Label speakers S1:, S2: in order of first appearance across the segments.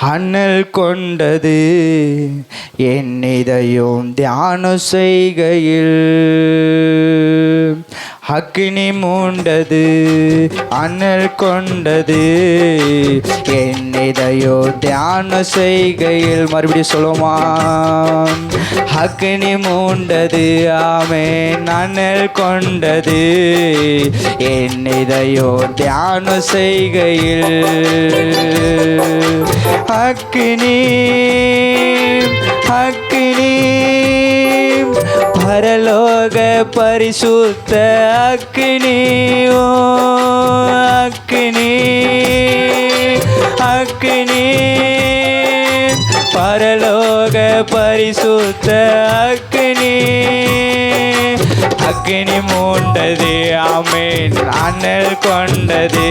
S1: அண்ணல் கொண்டது என் இதயம் தியானம் செய்கையில். அக்னி மூண்டது அனல் கொண்டது. என் தியான செய்கையில் மறுபடியும் சொல்லுமா? அக்னி மூண்டது ஆமே அனல் கொண்டது. என்னிதையோ தியான செய்கையில் அக்னி பரலோக பரிசுத்த அக்னி ஓ அக்னி அக்னி. பரலோக பரிசுத்த அக்னி. அக்னி மூண்டது ஆமேன். அனல் கொண்டது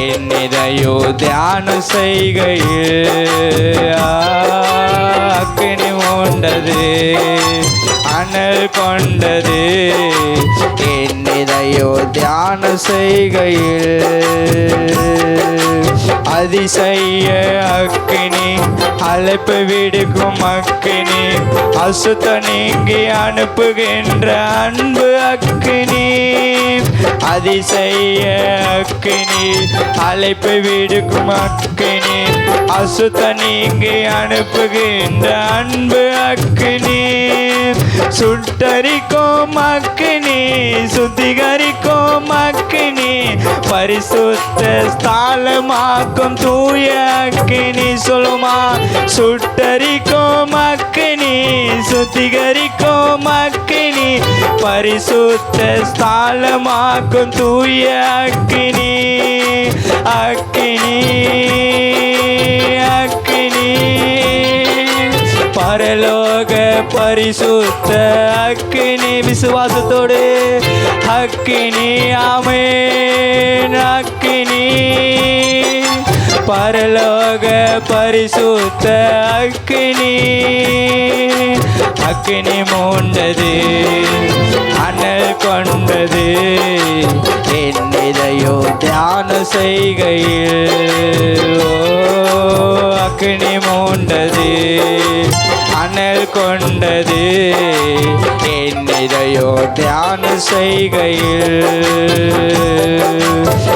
S1: என்னிதையோ தியானம் செய்கையில். அக்னி மூண்டது அனல் கொண்டது என்ன இதையோ தியான செய்கையில் அதிசய அக்கினி அழைப்பு விடுக்கும் அக்கினி அசுத்த நீங்கி அனுப்புகின்ற அன்பு அக்கினி. அதிசய அக்கினி அழைப்பை விடுக்கும் அக்கினே. அசுத்த நீங்கி அனுப்புகின்ற அன்பு அக்கினே. சுட்டரிக்கும் அக்கினி சுத்திகரிக்கும் அக்கினி. பரிசுத்த ஸ்தாலமாக்கும் தூய அக்கினி சொல்லுமா? சுட்டரிக்கும் அக்கினி சுத்திகரிக்கும் அக்கினி. பரிசுத்த ஸ்தாலமாக்கும் தூய அக்கினி. பரிசுத்த அக்கினி விசுவாசத்தோடு அக்கினி ஆமேன் அக்கினி. பரலோக பரிசுத்த அக்கினி அக்கினி மூண்டது அனல் கொண்டது. என்னையோ இதையோ தியானம் செய்கையில் ஓ அக்கினி மூண்டது. அனல் கொண்டது. என் தியான செய்கையில்.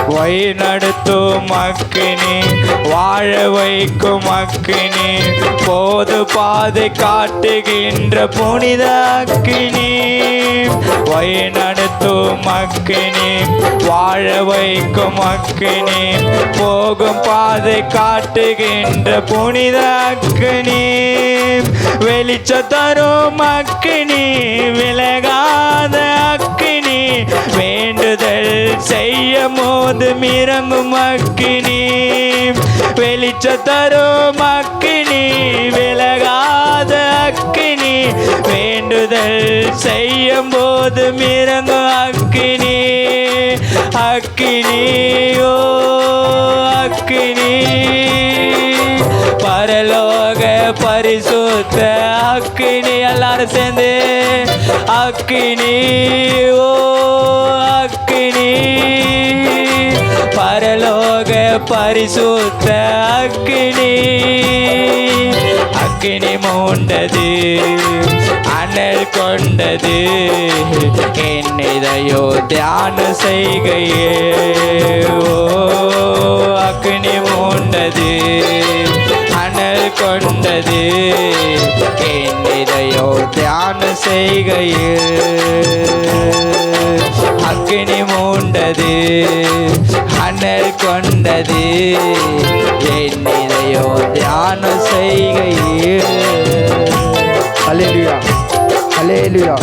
S1: வழி நடத்தும் அக்கினி வாழ வைக்கும் அக்கினி போது பாதை காட்டுகின்ற புனித அக்கினி. வழி நடத்தும் அக்கினி வாழ வைக்கும் அக்கினி போகும் பாதை காட்டுகின்ற புனித அக்கினி. வெளிச்ச தரும் அக்கினி விலகாத அக்கினி வேண்டுதல் மோதும் இறங்கும் மிரங்கும் அக்கினி. வெளிச்ச தரும் அக்கினி விலகாத அக்கினி. வேண்டுதல் செய்யும் போது இறங்கும் அக்கினி. அக்கினி ஓ அக்கினி. பரலோக பரிசுத்த அக்கினி எல்லாரும் சேர்ந்து அக்கினி ஓ பரிசுத்த அக்கினி அக்கினி மூண்டது அனல் கொண்டது. என் தியான செய்கையே. ஓ அக்கினி மூண்டது. கொண்டது. என் தியான செய்கையில் அக்கினி மூண்டது அண்ணல் கொண்டது. என் தியான செய்கையில்
S2: ஹalleluya ஹalleluya